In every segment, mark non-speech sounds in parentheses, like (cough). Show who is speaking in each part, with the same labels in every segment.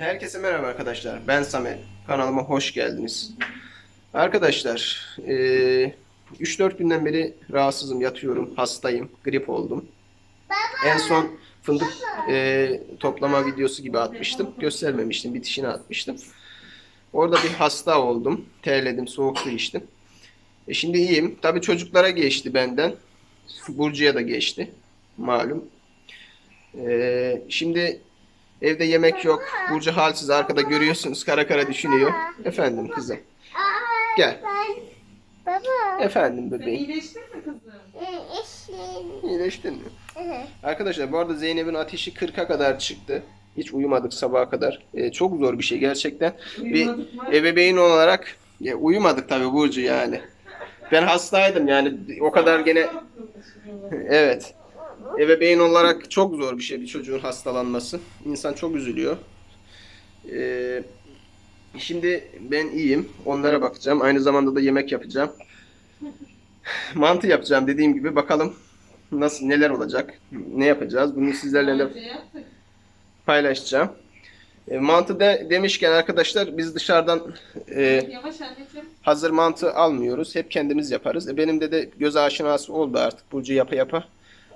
Speaker 1: Herkese merhaba arkadaşlar. Ben Samet. Kanalıma hoş geldiniz. Arkadaşlar, eee, 3-4 günden beri rahatsızım, yatıyorum, hastayım, grip oldum. En son fındık eee, toplama videosu gibi atmıştım. Göstermemiştim, bitişini atmıştım. Orada bir hasta oldum. Terledim, soğuk su içtim. E şimdi iyiyim. Tabii çocuklara geçti benden. Burcu'ya da geçti. Malum. Eee, şimdi Evde yemek yok. Burcu halsiz arkada görüyorsunuz. Kara kara düşünüyor. Efendim kızım. Gel.
Speaker 2: Baba.
Speaker 1: Efendim bebeğim.
Speaker 3: iyileştin mi kızım?
Speaker 2: Eşin.
Speaker 1: İyileştin mi? Arkadaşlar bu arada Zeynep'in ateşi 40'a kadar çıktı. Hiç uyumadık sabaha kadar. Ee, çok zor bir şey gerçekten.
Speaker 3: Uyumadık mı?
Speaker 1: Ebeveyn olarak ya, uyumadık tabii Burcu yani. Ben hastaydım yani o kadar gene (laughs) evet. Ebeveyn olarak çok zor bir şey bir çocuğun hastalanması. İnsan çok üzülüyor. Ee, şimdi ben iyiyim. Onlara bakacağım. Aynı zamanda da yemek yapacağım. Mantı yapacağım dediğim gibi. Bakalım nasıl neler olacak. Ne yapacağız? Bunu sizlerle de paylaşacağım. E, mantı de, demişken arkadaşlar biz dışarıdan e, hazır mantı almıyoruz. Hep kendimiz yaparız. E, benim de de göz aşinası oldu artık Burcu yapa yapa.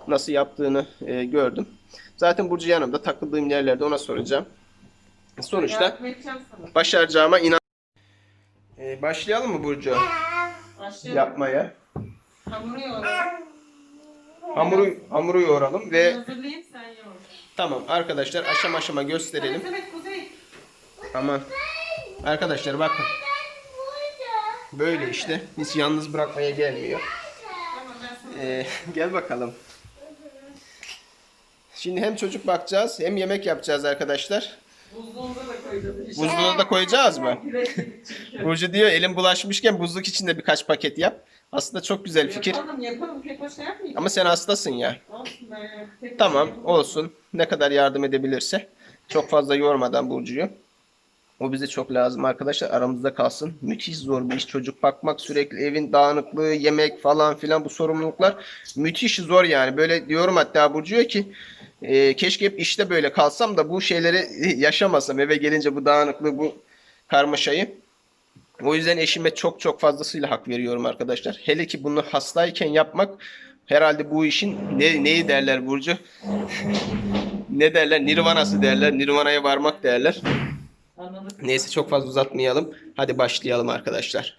Speaker 1: Nasıl yaptığını e, gördüm. Zaten Burcu yanımda takıldığım yerlerde ona soracağım. Sonuçta başaracağıma inan. E, başlayalım mı Burcu
Speaker 3: Başlayalım.
Speaker 1: yapmaya?
Speaker 3: Hamuru yoğuralım.
Speaker 1: Hamuru hamuru yoğuralım ve
Speaker 3: Hazırlayayım sen yoğur.
Speaker 1: tamam arkadaşlar aşama aşama gösterelim.
Speaker 3: Evet evet Kuzey.
Speaker 1: Aman. Arkadaşlar bakın. Böyle işte. Hiç yalnız bırakmaya gelmiyor.
Speaker 3: Tamam.
Speaker 1: Ee, (laughs) gel bakalım. Şimdi hem çocuk bakacağız hem yemek yapacağız arkadaşlar.
Speaker 3: Buzluğumuza da koyacağız.
Speaker 1: Da koyacağız mı? Burcu diyor elim bulaşmışken buzluk içinde birkaç paket yap. Aslında çok güzel fikir.
Speaker 3: Yapalım yapalım. Tek başına yapmayacağız.
Speaker 1: Ama sen hastasın ya.
Speaker 3: Olsun ben tek
Speaker 1: Tamam
Speaker 3: başına
Speaker 1: olsun. Ne kadar yardım edebilirse. Çok fazla yormadan Burcu'yu. O bize çok lazım arkadaşlar. Aramızda kalsın. Müthiş zor bir iş. Çocuk bakmak sürekli evin dağınıklığı, yemek falan filan bu sorumluluklar müthiş zor yani. Böyle diyorum hatta Burcu'ya ki e, keşke hep işte böyle kalsam da bu şeyleri (laughs) yaşamasam. Eve gelince bu dağınıklığı, bu karmaşayı. O yüzden eşime çok çok fazlasıyla hak veriyorum arkadaşlar. Hele ki bunu hastayken yapmak herhalde bu işin ne, neyi derler Burcu? (laughs) ne derler? Nirvanası derler. Nirvana'ya varmak derler.
Speaker 3: Anladık.
Speaker 1: Neyse çok fazla uzatmayalım. Hadi başlayalım arkadaşlar.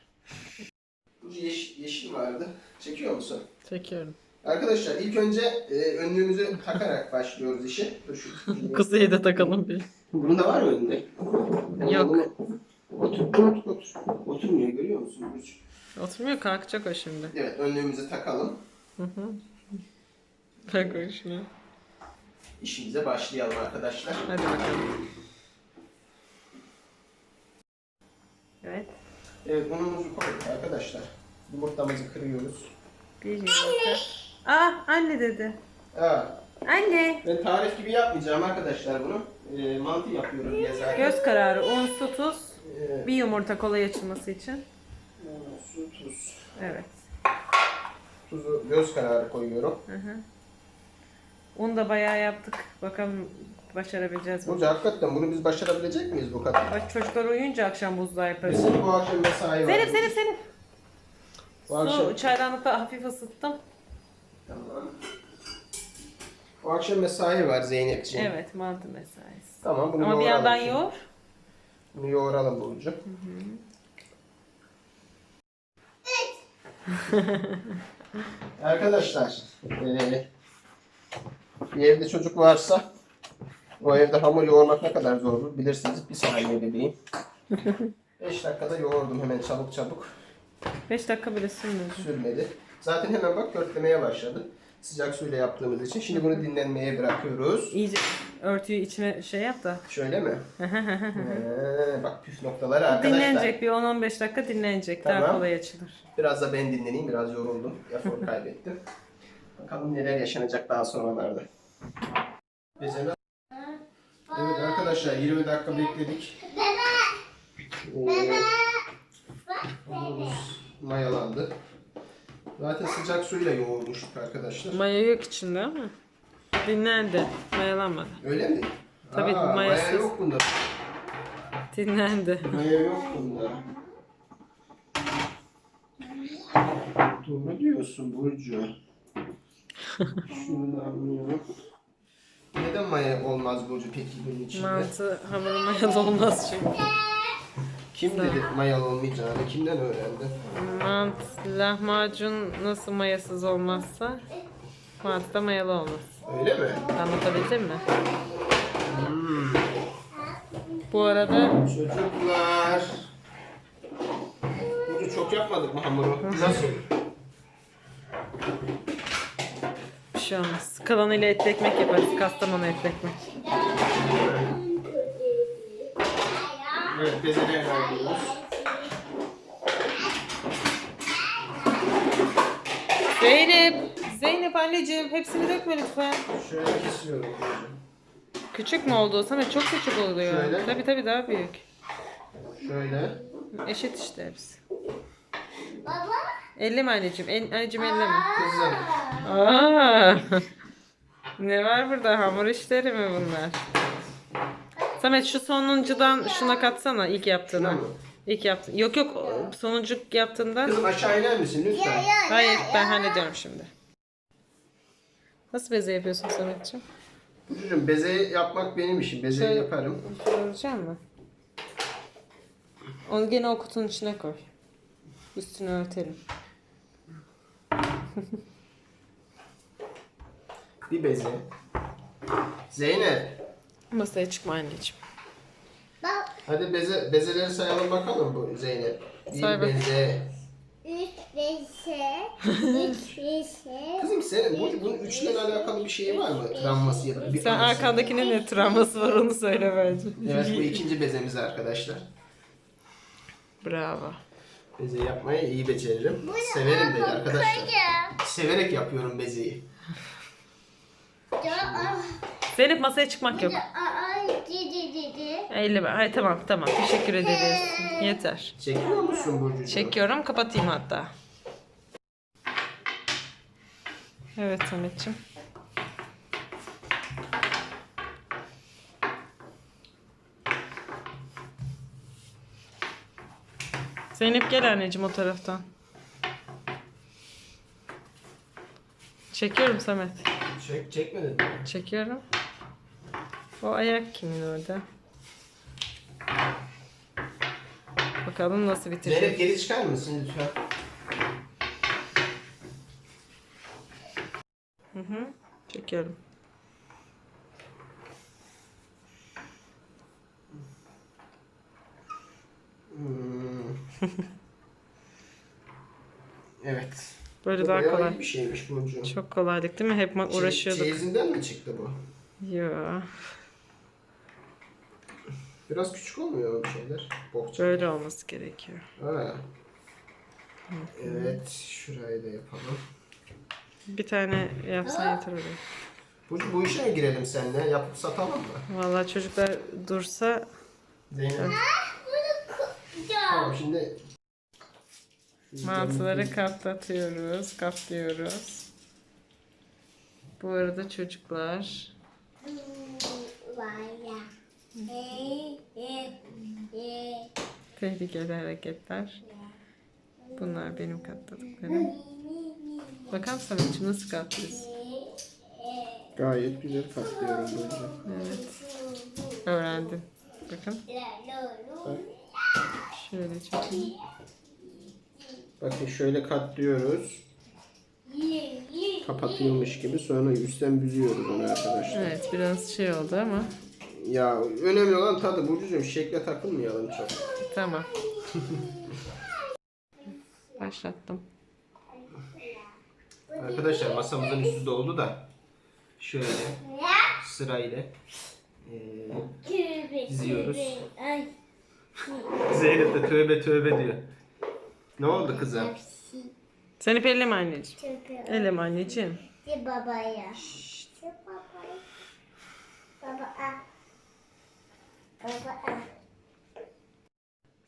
Speaker 1: Yeş, yeşil vardı. Çekiyor musun?
Speaker 4: Çekiyorum.
Speaker 1: Arkadaşlar ilk önce e, önlüğümüzü takarak başlıyoruz işe. Dur şu-
Speaker 4: takalım bir.
Speaker 1: Bunun da var mı önünde?
Speaker 4: Yok.
Speaker 1: Bunu- Otur, otur, otur. Oturmuyor görüyor musun Burcu?
Speaker 4: Oturmuyor kalkacak o şimdi.
Speaker 1: Evet önlüğümüzü takalım.
Speaker 4: Hı hı. Tak o şunu.
Speaker 1: İşimize başlayalım arkadaşlar.
Speaker 4: Hadi bakalım. Evet.
Speaker 1: Evet unumuzu koyduk arkadaşlar. Yumurtamızı kırıyoruz.
Speaker 4: Bir yumurta. Aa anne dedi.
Speaker 1: Aa,
Speaker 4: Anne.
Speaker 1: ben tarif gibi yapmayacağım arkadaşlar bunu. E, mantı yapıyoruz diye zaten.
Speaker 4: Göz kararı un, su, tuz.
Speaker 1: E,
Speaker 4: Bir yumurta kolay açılması için.
Speaker 1: su, tuz.
Speaker 4: Evet.
Speaker 1: Tuzu göz kararı koyuyorum.
Speaker 4: Hı hı. Un da bayağı yaptık. Bakalım başarabileceğiz mi?
Speaker 1: Burcu hakikaten bunu biz başarabilecek miyiz bu kadar?
Speaker 4: Bak çocuklar uyuyunca akşam buzluğa yaparız.
Speaker 1: Bizim bu akşam mesai var.
Speaker 4: Zeynep Zeynep Zeynep.
Speaker 1: Bu akşam...
Speaker 4: Su çaydanlıkta hafif ısıttım.
Speaker 1: Tamam. Bu akşam mesai var Zeynepciğim.
Speaker 4: Evet mantı mesaisi.
Speaker 1: Tamam bunu
Speaker 4: Ama bir
Speaker 1: yoğuralım
Speaker 4: yandan
Speaker 1: şimdi.
Speaker 4: yoğur.
Speaker 1: Bunu yoğuralım Burcu. (laughs) Arkadaşlar, eee, bir evde çocuk varsa o evde hamur yoğurmak ne kadar zordur bilirsiniz. Bir saniye bebeğim. (laughs) 5 dakikada yoğurdum hemen çabuk çabuk.
Speaker 4: 5 dakika bile sürmedi.
Speaker 1: Sürmedi. Zaten hemen bak köklemeye başladı. Sıcak suyla yaptığımız için. Şimdi bunu dinlenmeye bırakıyoruz.
Speaker 4: İyice örtüyü içine şey yap da.
Speaker 1: Şöyle mi? (laughs) Ee, bak püf noktaları arkadaşlar.
Speaker 4: Dinlenecek bir 10-15 dakika dinlenecek. Daha
Speaker 1: Tamam.
Speaker 4: kolay açılır.
Speaker 1: Biraz da ben dinleneyim. Biraz yoruldum. Efor kaybettim. (laughs) Bakalım neler yaşanacak daha sonralarda. Bezeme. Evet arkadaşlar 20 dakika bekledik. Ee, hamurumuz mayalandı. Zaten sıcak suyla yoğurmuştuk arkadaşlar.
Speaker 4: Maya yok içinde ama. Dinlendi. Mayalanmadı.
Speaker 1: Öyle mi?
Speaker 4: Tabii,
Speaker 1: Aa,
Speaker 4: mayasız.
Speaker 1: Maya yok bunda.
Speaker 4: Dinlendi.
Speaker 1: Maya yok bunda. Doğru diyorsun Burcu. Şunu da alıyorum. Neden maya olmaz Burcu peki bunun içinde?
Speaker 4: Mantı hamuru mayalı olmaz çünkü.
Speaker 1: Kim dedi mayalı olmayacağını? Kimden öğrendin?
Speaker 4: Mantı, lahmacun nasıl mayasız olmazsa mantı da mayalı olmaz.
Speaker 1: Öyle mi?
Speaker 4: Anlatabildim mi?
Speaker 1: Hmm.
Speaker 4: Bu arada
Speaker 1: Çocuklar. Burcu çok yapmadık mı hamuru? Nasıl?
Speaker 4: bir şey olmaz. Kalanıyla etli ekmek yaparız. Kastamonu etli ekmek.
Speaker 1: Evet bezeleri alıyoruz.
Speaker 4: Zeynep! Zeynep anneciğim hepsini dökme lütfen.
Speaker 1: Şöyle kesiyorum.
Speaker 4: Küçük mü oldu? Samet çok küçük oluyor.
Speaker 1: Şöyle.
Speaker 4: Tabii tabii daha büyük.
Speaker 1: Şöyle.
Speaker 4: Eşit işte hepsi.
Speaker 2: Baba.
Speaker 4: Elleme anneciğim. El, anneciğim elleme.
Speaker 1: Kızım.
Speaker 4: Aa! (laughs) ne var burada? Hamur işleri mi bunlar? Samet şu sonuncudan şuna katsana ilk yaptığına.
Speaker 1: Şuna mı?
Speaker 4: İlk yaptın. Yok yok sonuncu yaptığından.
Speaker 1: Kızım aşağı iner misin lütfen?
Speaker 4: Hayır ben hallediyorum şimdi. Nasıl beze yapıyorsun Sametciğim?
Speaker 1: Burcucuğum beze yapmak benim işim. Bezeyi
Speaker 4: Şöyle-
Speaker 1: yaparım.
Speaker 4: Soracağım mı? Onu gene o kutunun içine koy. Üstünü örtelim.
Speaker 1: Bir beze. Zeynep.
Speaker 4: Masaya çıkma anneciğim.
Speaker 2: Bak.
Speaker 1: Hadi beze, bezeleri sayalım bakalım bu Zeynep. Bir
Speaker 4: Say bak.
Speaker 1: beze.
Speaker 2: Üç beşe. (laughs) Üç beşe.
Speaker 1: Kızım senin bu, bunun üçle alakalı bir şey var mı? Travması ya da bir
Speaker 4: Sen
Speaker 1: anısı?
Speaker 4: arkandakine ne travması var onu söyle bence.
Speaker 1: Evet bu ikinci bezemiz arkadaşlar.
Speaker 4: Bravo.
Speaker 1: Beze yapmayı iyi beceririm. Severim de arkadaşlar.
Speaker 2: Koyacağım.
Speaker 1: Severek yapıyorum bezeyi.
Speaker 2: Ya,
Speaker 4: Zeynep masaya çıkmak yok.
Speaker 2: Aa, dedi dedi.
Speaker 4: Elleme. Ay tamam tamam. Teşekkür ederiz. Yeter.
Speaker 1: Çekiyor musun Burcucuğum?
Speaker 4: Çekiyorum. Kapatayım hatta. Evet Sametciğim. Zeynep gel anneciğim o taraftan. Çekiyorum Samet.
Speaker 1: Çek, çekmedin mi?
Speaker 4: Çekiyorum. O ayak kimin orada? Bakalım nasıl
Speaker 1: Zeynep
Speaker 4: bitirecek.
Speaker 1: geri çıkar mısın lütfen?
Speaker 4: Hı hı. Çekiyorum.
Speaker 1: Hmm. (laughs) evet.
Speaker 4: Böyle
Speaker 1: Bu
Speaker 4: daha
Speaker 1: bayağı
Speaker 4: kolay.
Speaker 1: iyi bir şeymiş Burcu.
Speaker 4: Çok kolaylık değil mi? Hep uğraşıyorduk.
Speaker 1: Çeyizinden mi çıktı bu?
Speaker 4: Yo.
Speaker 1: Biraz küçük olmuyor mu bir şeyler? Bohça.
Speaker 4: Böyle olması gerekiyor.
Speaker 1: Ha. Evet, şurayı da yapalım.
Speaker 4: Bir tane yapsan yeter olur.
Speaker 1: Burcu bu işe mi girelim seninle? Yapıp satalım mı?
Speaker 4: Vallahi çocuklar dursa
Speaker 1: Zeynep. Tamam şimdi
Speaker 4: mantıları katlatıyoruz, katlıyoruz. Bu arada çocuklar
Speaker 2: e, e.
Speaker 4: tehlikeli hareketler. Bunlar benim katladıklarım. Bakar mısın Sametciğim nasıl katlıyorsun?
Speaker 1: gayet güzel katlıyorum Burcu.
Speaker 4: Evet. Öğrendin. Bakın. Şöyle çekeyim.
Speaker 1: Bakın şöyle katlıyoruz. Kapatılmış gibi sonra üstten büzüyoruz onu arkadaşlar.
Speaker 4: Evet biraz şey oldu ama
Speaker 1: Ya önemli olan tadı Burcucuğum şekle takılmayalım çok.
Speaker 4: tamam. (laughs) Başlattım.
Speaker 1: Arkadaşlar masamızın üstü doldu da şöyle sırayla eee, diziyoruz.
Speaker 2: Ay.
Speaker 1: Zeynep de tövbe tövbe diyor. Ne oldu kızım?
Speaker 4: Seni elleme anneciğim. Elleme anneciğim.
Speaker 2: De babaya. De babaya. Baba al.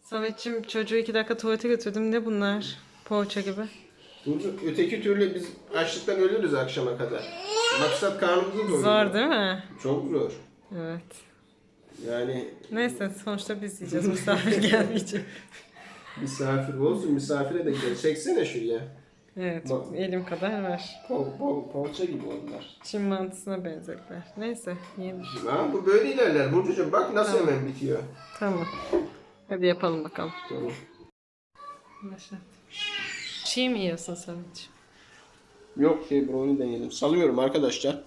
Speaker 4: Sametciğim çocuğu iki dakika tuvalete götürdüm. Ne bunlar? Poğaça gibi.
Speaker 1: Burcu öteki türlü biz açlıktan ölürüz akşama kadar. Maksat karnımızı doyurmak.
Speaker 4: Zor değil mi?
Speaker 1: Çok zor.
Speaker 4: Evet.
Speaker 1: Yani
Speaker 4: Neyse sonuçta biz yiyeceğiz. Misafir (laughs) gelmeyecek.
Speaker 1: misafir olsun misafire de gider. Çeksene şuraya.
Speaker 4: Evet
Speaker 1: Bak.
Speaker 4: elim kadar var.
Speaker 1: Po, po, poğaça gibi onlar.
Speaker 4: Çin mantısına benzerler. Neyse yiyelim.
Speaker 1: Ha, bu böyle ilerler. Burcucuğum bak nasıl
Speaker 4: Tamam.
Speaker 1: hemen bitiyor.
Speaker 4: Tamam. Hadi yapalım bakalım.
Speaker 1: Tamam.
Speaker 4: Başlat. Çiğ mi yiyorsun Sametciğim?
Speaker 1: Yok şey brownie deneyelim. Salıyorum arkadaşlar.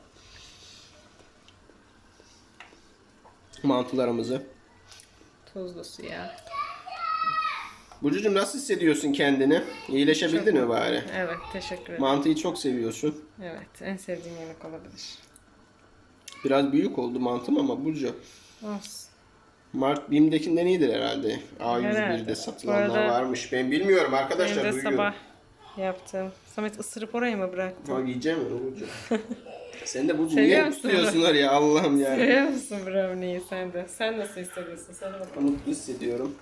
Speaker 1: Mantılarımızı.
Speaker 4: Tuzlu su ya.
Speaker 1: Burcucuğum nasıl hissediyorsun kendini? İyileşebildin mi bari?
Speaker 4: Evet teşekkür ederim.
Speaker 1: Mantıyı çok seviyorsun.
Speaker 4: Evet en sevdiğim yemek olabilir.
Speaker 1: Biraz büyük oldu mantım ama Burcu.
Speaker 4: Olsun.
Speaker 1: Mart BİM'dekinden iyidir herhalde. A101'de
Speaker 4: Herhalde.
Speaker 1: satılanlar varmış. Ben bilmiyorum arkadaşlar
Speaker 4: Benim de
Speaker 1: duyuyorum.
Speaker 4: sabah yaptım. Samet ısırıp oraya mı bıraktın?
Speaker 1: Ha, yiyeceğim mi Burcu? (laughs) Sen de Burcu niye tutuyorsun oraya Allah'ım ya.
Speaker 4: Seviyor musun brownie'yi sen de? Sen nasıl hissediyorsun? Söyle bakalım.
Speaker 1: Mutlu hissediyorum.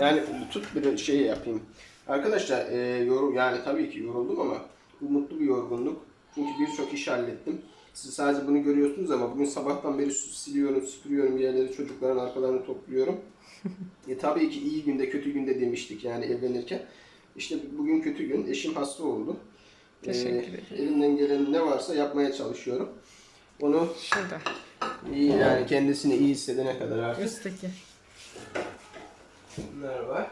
Speaker 1: Yani tut bir şey yapayım. Arkadaşlar e, yorum yani tabii ki yoruldum ama bu mutlu bir yorgunluk. Çünkü birçok iş hallettim. Siz sadece bunu görüyorsunuz ama bugün sabahtan beri siliyorum, süpürüyorum yerleri, çocukların arkalarını topluyorum. (laughs) e, tabii ki iyi günde, kötü günde demiştik yani evlenirken. İşte bugün kötü gün. Eşim hasta oldu. E,
Speaker 4: Teşekkür ederim.
Speaker 1: elimden gelen ne varsa yapmaya çalışıyorum. Onu
Speaker 4: Şurada.
Speaker 1: iyi yani kendisini iyi hissedene kadar artık.
Speaker 4: Üstteki.
Speaker 1: Bunlar var.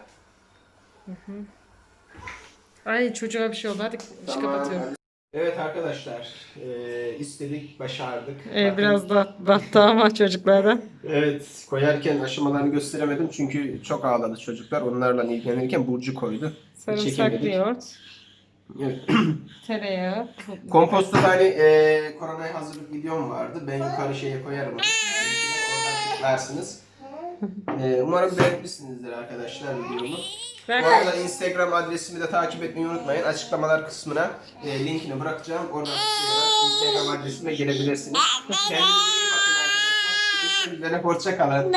Speaker 4: Ay çocuğa bir şey oldu. Hadi iş kapatıyorum.
Speaker 1: Evet arkadaşlar, e, istedik, başardık.
Speaker 4: Ee,
Speaker 1: Bakın,
Speaker 4: biraz da battı ama çocuklardan.
Speaker 1: Evet, koyarken aşamalarını gösteremedim çünkü çok ağladı çocuklar. Onlarla ilgilenirken Burcu koydu.
Speaker 4: Sarımsaklı yoğurt,
Speaker 1: Evet. (clears throat)
Speaker 4: tereyağı.
Speaker 1: Komposta da hani e, koronaya hazırlık videom vardı. Ben yukarı şeye koyarım. Oradan tıklarsınız. E, umarım beğenmişsinizdir arkadaşlar videomu. Bu arada Instagram adresimi de takip etmeyi unutmayın. Açıklamalar kısmına e, linkini bırakacağım. Oradan tıklayarak Instagram adresime gelebilirsiniz. Kendinize iyi bakın arkadaşlar. Görüşmek üzere. Hoşça kalın.